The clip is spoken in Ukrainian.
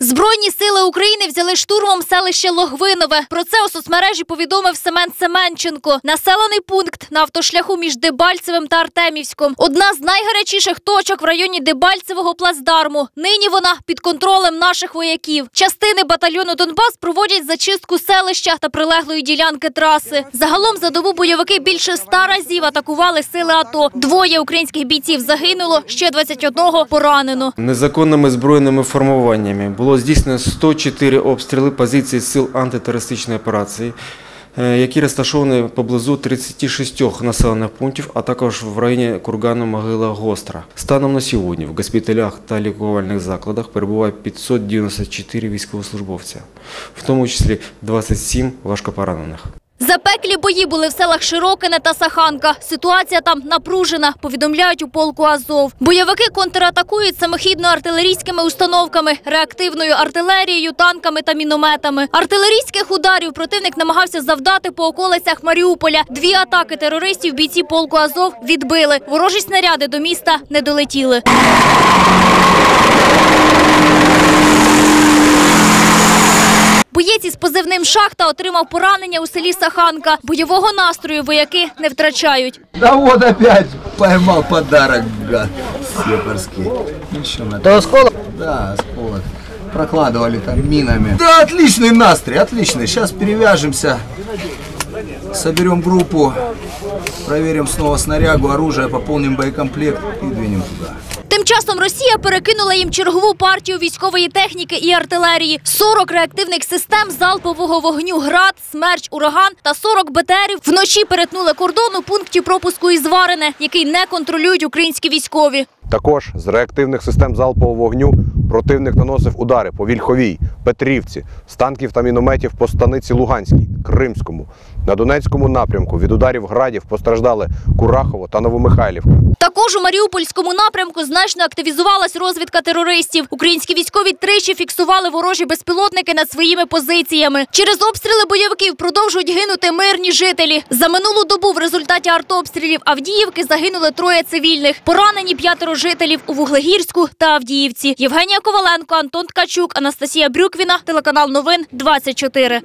Збройні сили України взяли штурмом селище Логвинове. Про це у соцмережі повідомив Семен Семенченко. Населений пункт на автошляху між Дебальцевим та Артемівськом. Одна з найгарячіших точок в районі Дебальцевого плацдарму. Нині вона під контролем наших вояків. Частини батальйону Донбас проводять зачистку селища та прилеглої ділянки траси. Загалом за добу бойовики більше ста разів атакували сили АТО. Двоє українських бійців загинуло, ще 21 поранено. Незаконними збройними формуваннями було здійснено 104 обстріли позицій сил антитерористичної операції, е, які розташовані поблизу 36 населених пунктів, а також в районі кургану Могила Гостра. Станом на сьогодні в госпіталях та лікувальних закладах перебуває 594 військовослужбовця, в тому числі 27 важкопоранених. Запеклі бої були в селах Широкине та Саханка. Ситуація там напружена, повідомляють у полку Азов. Бойовики контратакують самохідно-артилерійськими установками, реактивною артилерією, танками та мінометами. Артилерійських ударів противник намагався завдати по околицях Маріуполя. Дві атаки терористів бійці полку Азов відбили. Ворожі снаряди до міста не долетіли. Боєць із позивним шахта отримав поранення у селі Саханка. Бойового настрою вояки не втрачають. Да вот опять поймал подарок, гад, сепарский. Еще на... То осколок? Да, осколок. Прокладывали там минами. Да, отличный настрой, отличный. Сейчас перевяжемся, соберем группу, проверим снова снарягу, оружие, пополним боекомплект и двинем туда. Часом Росія перекинула їм чергову партію військової техніки і артилерії, 40 реактивних систем залпового вогню ГРАД, смерч, ураган та 40 БТРів вночі перетнули кордон у пункті пропуску із Варене, який не контролюють українські військові. Також з реактивних систем залпового вогню противник наносив удари по Вільховій, Петрівці, з танків та мінометів по станиці Луганській, Кримському. На Донецькому напрямку від ударів градів постраждали Курахово та Новомихайлівка. Також у Маріупольському напрямку значно активізувалась розвідка терористів. Українські військові тричі фіксували ворожі безпілотники над своїми позиціями. Через обстріли бойовиків продовжують гинути мирні жителі. За минулу добу в результаті артобстрілів Авдіївки загинули троє цивільних. Поранені п'ятеро жителів у Вуглегірську та Авдіївці. Євгенія Коваленко, Антон Ткачук, Анастасія Брюквіна, телеканал Новин 24.